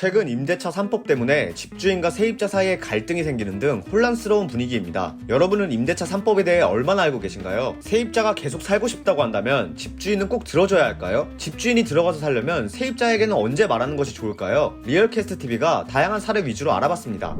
최근 임대차 3법 때문에 집주인과 세입자 사이에 갈등이 생기는 등 혼란스러운 분위기입니다. 여러분은 임대차 3법에 대해 얼마나 알고 계신가요? 세입자가 계속 살고 싶다고 한다면 집주인은 꼭 들어줘야 할까요? 집주인이 들어가서 살려면 세입자에게는 언제 말하는 것이 좋을까요? 리얼캐스트 TV가 다양한 사례 위주로 알아봤습니다.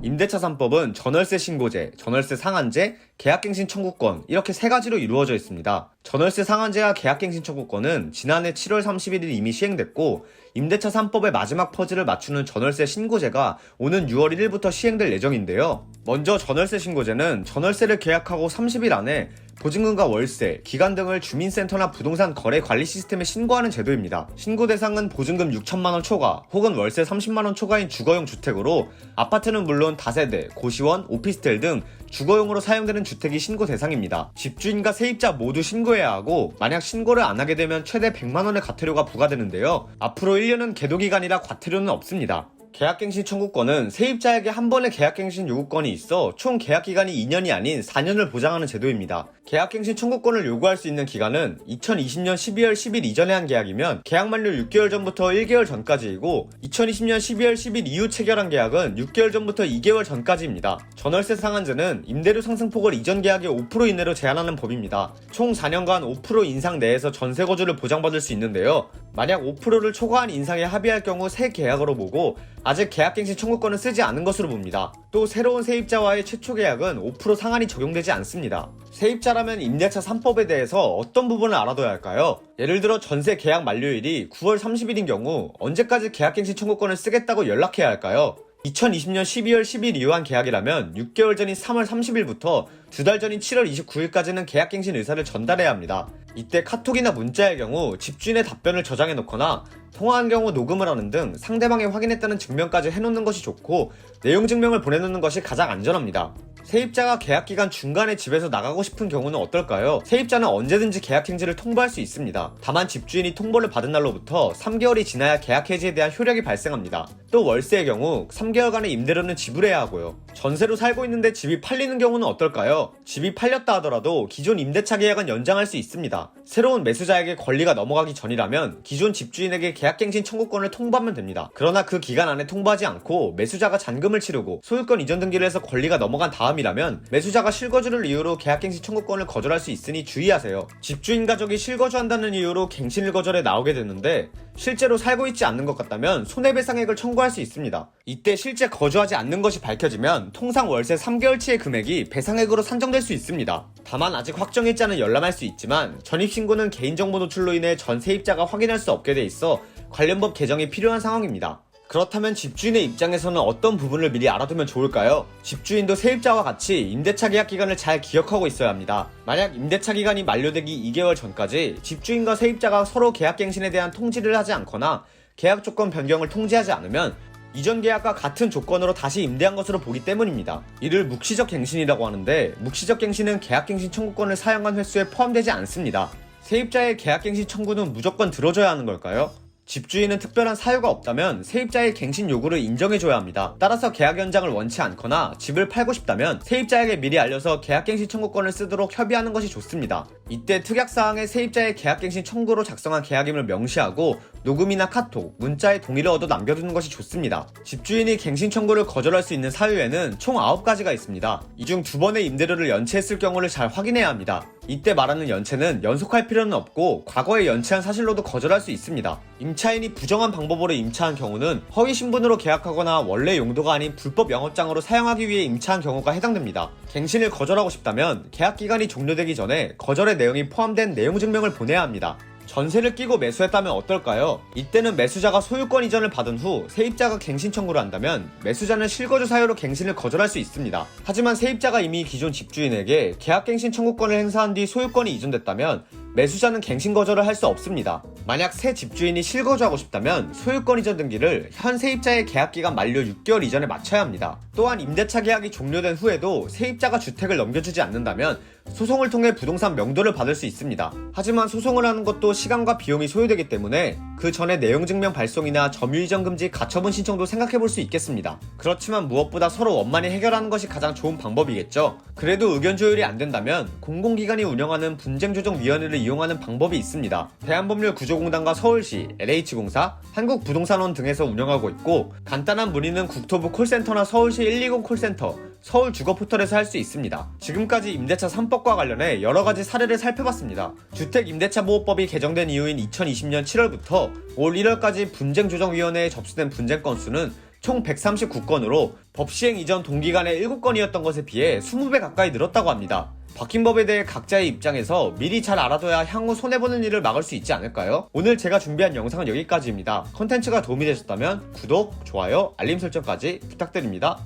임대차 3법은 전월세 신고제, 전월세 상한제, 계약갱신 청구권 이렇게 세 가지로 이루어져 있습니다. 전월세 상한제와 계약갱신 청구권은 지난해 7월 31일 이미 시행됐고 임대차 3법의 마지막 퍼즐을 맞추는 전월세 신고제가 오는 6월 1일부터 시행될 예정인데요. 먼저 전월세 신고제는 전월세를 계약하고 30일 안에 보증금과 월세, 기간 등을 주민센터나 부동산 거래 관리 시스템에 신고하는 제도입니다. 신고 대상은 보증금 6천만원 초과 혹은 월세 30만원 초과인 주거용 주택으로 아파트는 물론 다세대, 고시원, 오피스텔 등 주거용으로 사용되는 주택이 신고 대상입니다. 집주인과 세입자 모두 신고해야 하고 만약 신고를 안 하게 되면 최대 100만원의 과태료가 부과되는데요. 앞으로 1년은 계도 기간이라 과태료는 없습니다. 계약갱신 청구권은 세입자에게 한 번의 계약갱신 요구권이 있어 총 계약기간이 2년이 아닌 4년을 보장하는 제도입니다. 계약갱신 청구권을 요구할 수 있는 기간은 2020년 12월 10일 이전에 한 계약이면 계약 만료 6개월 전부터 1개월 전까지이고 2020년 12월 10일 이후 체결한 계약은 6개월 전부터 2개월 전까지입니다. 전월세 상한제는 임대료 상승폭을 이전 계약의 5% 이내로 제한하는 법입니다. 총 4년간 5% 인상 내에서 전세 거주를 보장받을 수 있는데요. 만약 5%를 초과한 인상에 합의할 경우 새 계약으로 보고 아직 계약갱신 청구권은 쓰지 않은 것으로 봅니다. 또 새로운 세입자와의 최초 계약은 5% 상한이 적용되지 않습니다. 세입자라면 임대차 3법에 대해서 어떤 부분을 알아둬야 할까요? 예를 들어 전세 계약 만료일이 9월 30일인 경우 언제까지 계약갱신 청구권을 쓰겠다고 연락해야 할까요? 2020년 12월 10일 이후 한 계약이라면 6개월 전인 3월 30일부터 두 달 전인 7월 29일까지는 계약갱신 의사를 전달해야 합니다. 이때 카톡이나 문자의 경우 집주인의 답변을 저장해 놓거나 통화한 경우 녹음을 하는 등 상대방이 확인했다는 증명까지 해놓는 것이 좋고 내용 증명을 보내놓는 것이 가장 안전합니다. 세입자가 계약 기간 중간에 집에서 나가고 싶은 경우는 어떨까요? 세입자는 언제든지 계약 행지를 통보할 수 있습니다. 다만 집주인이 통보를 받은 날로부터 3개월이 지나야 계약 해지에 대한 효력이 발생합니다. 또 월세의 경우 3개월간의 임대료는 지불해야 하고요. 전세로 살고 있는데 집이 팔리는 경우는 어떨까요? 집이 팔렸다 하더라도 기존 임대차 계약은 연장할 수 있습니다. 새로운 매수자에게 권리가 넘어가기 전이라면 기존 집주인에게 계약갱신 청구권을 통보하면 됩니다. 그러나 그 기간 안에 통보하지 않고 매수자가 잔금을 치르고 소유권 이전 등기를 해서 권리가 넘어간 다음이라면 매수자가 실거주를 이유로 계약갱신 청구권을 거절할 수 있으니 주의하세요. 집주인 가족이 실거주한다는 이유로 갱신을 거절해 나오게 되는데 실제로 살고 있지 않는 것 같다면 손해배상액을 청구할 수 있습니다. 이때 실제 거주하지 않는 것이 밝혀지면 통상 월세 3개월치의 금액이 배상액으로 산정될 수 있습니다. 다만 아직 확정일자는 열람할 수 있지만 전입신고는 개인정보 노출로 인해 전 세입자가 확인할 수 없게 돼 있어 관련 법 개정이 필요한 상황입니다. 그렇다면 집주인의 입장에서는 어떤 부분을 미리 알아두면 좋을까요? 집주인도 세입자와 같이 임대차 계약 기간을 잘 기억하고 있어야 합니다. 만약 임대차 기간이 만료되기 2개월 전까지 집주인과 세입자가 서로 계약 갱신에 대한 통지를 하지 않거나 계약 조건 변경을 통지하지 않으면 이전 계약과 같은 조건으로 다시 임대한 것으로 보기 때문입니다. 이를 묵시적 갱신이라고 하는데 묵시적 갱신은 계약갱신 청구권을 사용한 횟수에 포함되지 않습니다. 세입자의 계약갱신 청구는 무조건 들어줘야 하는 걸까요? 집주인은 특별한 사유가 없다면 세입자의 갱신 요구를 인정해줘야 합니다. 따라서 계약 연장을 원치 않거나 집을 팔고 싶다면 세입자에게 미리 알려서 계약갱신 청구권을 쓰도록 협의하는 것이 좋습니다. 이때 특약사항에 세입자의 계약갱신 청구로 작성한 계약임을 명시하고 녹음이나 카톡, 문자의 동의를 얻어 남겨두는 것이 좋습니다. 집주인이 갱신 청구를 거절할 수 있는 사유에는 총 9가지가 있습니다. 이 중 두 번의 임대료를 연체했을 경우를 잘 확인해야 합니다. 이때 말하는 연체는 연속할 필요는 없고 과거에 연체한 사실로도 거절할 수 있습니다. 임차인이 부정한 방법으로 임차한 경우는 허위 신분으로 계약하거나 원래 용도가 아닌 불법 영업장으로 사용하기 위해 임차한 경우가 해당됩니다. 갱신을 거절하고 싶다면 계약 기간이 종료되기 전에 거절의 내용이 포함된 내용 증명을 보내야 합니다. 전세를 끼고 매수했다면 어떨까요? 이때는 매수자가 소유권 이전을 받은 후 세입자가 갱신 청구를 한다면 매수자는 실거주 사유로 갱신을 거절할 수 있습니다. 하지만 세입자가 이미 기존 집주인에게 계약갱신 청구권을 행사한 뒤 소유권이 이전됐다면 매수자는 갱신 거절을 할 수 없습니다. 만약 새 집주인이 실거주하고 싶다면 소유권 이전 등기를 현 세입자의 계약 기간 만료 6개월 이전에 마쳐야 합니다. 또한 임대차 계약이 종료된 후에도 세입자가 주택을 넘겨주지 않는다면 소송을 통해 부동산 명도를 받을 수 있습니다. 하지만 소송을 하는 것도 시간과 비용이 소요되기 때문에 그 전에 내용 증명 발송이나 점유 이전 금지 가처분 신청도 생각해 볼 수 있겠습니다. 그렇지만 무엇보다 서로 원만히 해결하는 것이 가장 좋은 방법이겠죠. 그래도 의견 조율이 안 된다면 공공기관이 운영하는 분쟁조정위원회를 이용하는 방법이 있습니다. 대한법률구조공단과 서울시, LH공사, 한국부동산원 등에서 운영하고 있고 간단한 문의는 국토부 콜센터나 서울시 120 콜센터, 서울 주거 포털에서 할 수 있습니다. 지금까지 임대차 3법과 관련해 여러 가지 사례를 살펴봤습니다. 주택 임대차 보호법이 개정된 이후인 2020년 7월부터 올 1월까지 분쟁조정위원회에 접수된 분쟁 건수는 총 139건으로 법 시행 이전 동기간에 7건이었던 것에 비해 20배 가까이 늘었다고 합니다. 바뀐 법에 대해 각자의 입장에서 미리 잘 알아둬야 향후 손해보는 일을 막을 수 있지 않을까요? 오늘 제가 준비한 영상은 여기까지입니다. 컨텐츠가 도움이 되셨다면 구독, 좋아요, 알림 설정까지 부탁드립니다.